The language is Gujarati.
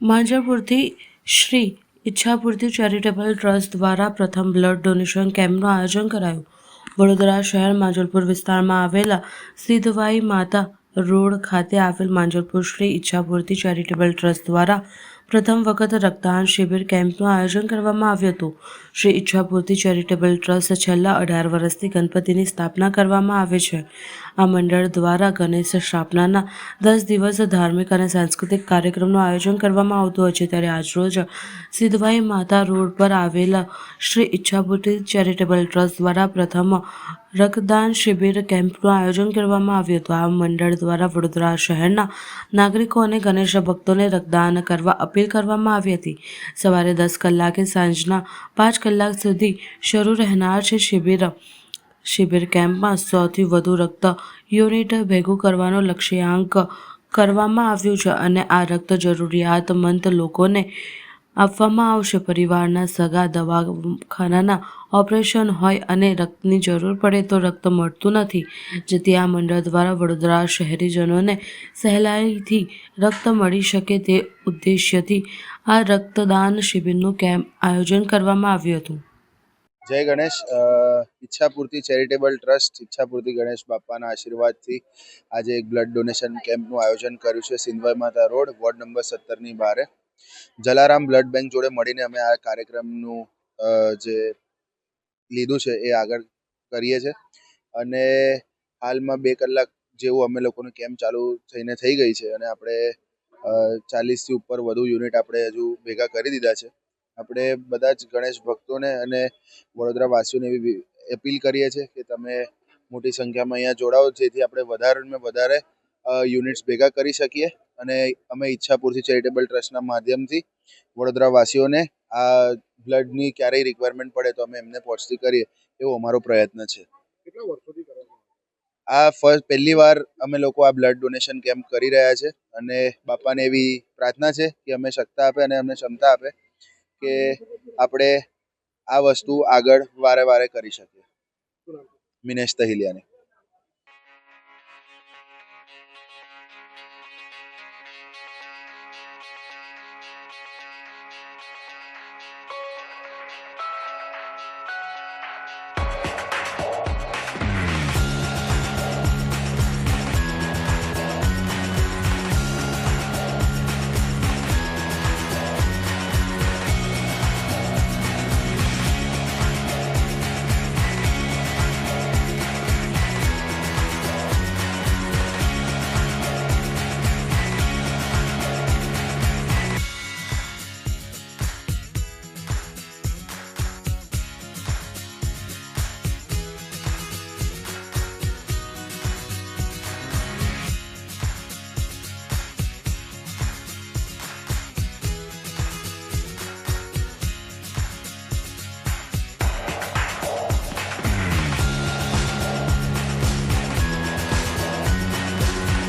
માંજરપુરથી શ્રી ઈચ્છાપૂર્તિ ચેરિટેબલ ટ્રસ્ટ દ્વારા પ્રથમ બ્લડ ડોનેશન કેમ્પનું આયોજન કરાયું. વડોદરા શહેર માંજલપુર વિસ્તારમાં આવેલા સિદ્ધવાઈ માતા રોડ ખાતે આવેલ માંજલપુર શ્રી ઈચ્છાપૂર્તિ ચેરિટેબલ ટ્રસ્ટ દ્વારા પ્રથમ વખત રક્તદાન શિબિર કેમ્પનું આયોજન કરવામાં આવ્યું હતું. શ્રી ઈચ્છાપૂર્તિ ચેરિટેબલ ટ્રસ્ટ છેલ્લા અઢાર વર્ષથી ગણપતિની સ્થાપના કરવામાં આવે છે. આ મંડળ દ્વારા ગણેશ સ્થાપનાના દસ દિવસ ધાર્મિક અને સાંસ્કૃતિક કાર્યક્રમનું આયોજન કરવામાં આવતું હોય છે. ત્યારે આજરોજ સિદ્ધવાઈ માતા રોડ પર આવેલા શ્રી ઈચ્છાપૂર્તિ ચેરિટેબલ ટ્રસ્ટ દ્વારા પ્રથમ રક્તદાન શિબિર કેમ્પનું આયોજન કરવામાં આવ્યું હતું. આ મંડળ દ્વારા વડોદરા શહેરના નાગરિકો અને ગણેશ ભક્તોને રક્તદાન કરવા અપીલ કરવામાં આવી હતી. સવારે દસ કલાકે સાંજના પાંચ કલાક સુધી શરૂ રહેનાર છે શિબિર શિબિર કેમ્પમાં સૌથી વધુ રક્ત યુનિટ ભેગું કરવાનો લક્ષ્યાંક કરવામાં આવ્યું છે અને આ રક્ત જરૂરિયાતમંદ લોકોને આપવામાં આવશે. પરિવારના સગા દવાખાનાના ઓપરેશન હોય અને રક્તની જરૂર પડે તો રક્ત મળતું નથી. જેથી આ મંડળ દ્વારા વડોદરા શહેરીજનોને સહેલાઈથી રક્ત મળી શકે તે ઉદ્દેશ્યથી આ રક્તદાન શિબિરનું કેમ્પ આયોજન કરવામાં આવ્યું હતું. જય ગણેશ. ઈચ્છાપૂર્તિ ચેરિટેબલ ટ્રસ્ટ ઈચ્છાપૂર્તિ ગણેશ બાપાના આશીર્વાદથી આજે એક બ્લડ ડોનેશન કેમ્પનું આયોજન કર્યું છે સિંધવાઈ માતા રોડ, વોર્ડ નંબર સત્તરની બારે. જલારામ બ્લડ બેંક જોડે મળીને અમે આ કાર્યક્રમનું જે લીધું છે એ આગળ કરીએ છીએ અને હાલમાં બે કલાક જેવું અમે લોકોનું કેમ્પ ચાલુ થઈને થઈ ગઈ છે અને આપણે ચાલીસથી ઉપર વધુ યુનિટ આપણે હજુ ભેગા કરી દીધા છે. આપણે બધા જ ગણેશ ભક્તોને અને વડોદરા વાસીઓને એવી અપીલ કરીએ છીએ કે તમે મોટી સંખ્યામાં અહીંયા જોડાઓ જેથી આપણે વધારેને વધારે યુનિટ્સ ભેગા કરી શકીએ. અને અમે ઈચ્છાપુરથી ચેરિટેબલ ટ્રસ્ટના માધ્યમથી વડોદરા વાસીઓને આ બ્લડની ક્યારેય રિક્વાયરમેન્ટ પડે તો અમે એમને પહોંચતી કરીએ એવો અમારો પ્રયત્ન છે. કેટલા વર્ષોથી આ ફર્સ્ટ પહેલી વાર અમે લોકો આ બ્લડ ડોનેશન કેમ્પ કરી રહ્યા છે. અને બાપાને એવી પ્રાર્થના છે કે અમે સત્તા આપે અને અમને ક્ષમતા આપે. કે આપણે આ વસ્તુ આગળ વારે વારે કરી શકીએ. મિનેશ તહિલિયાની.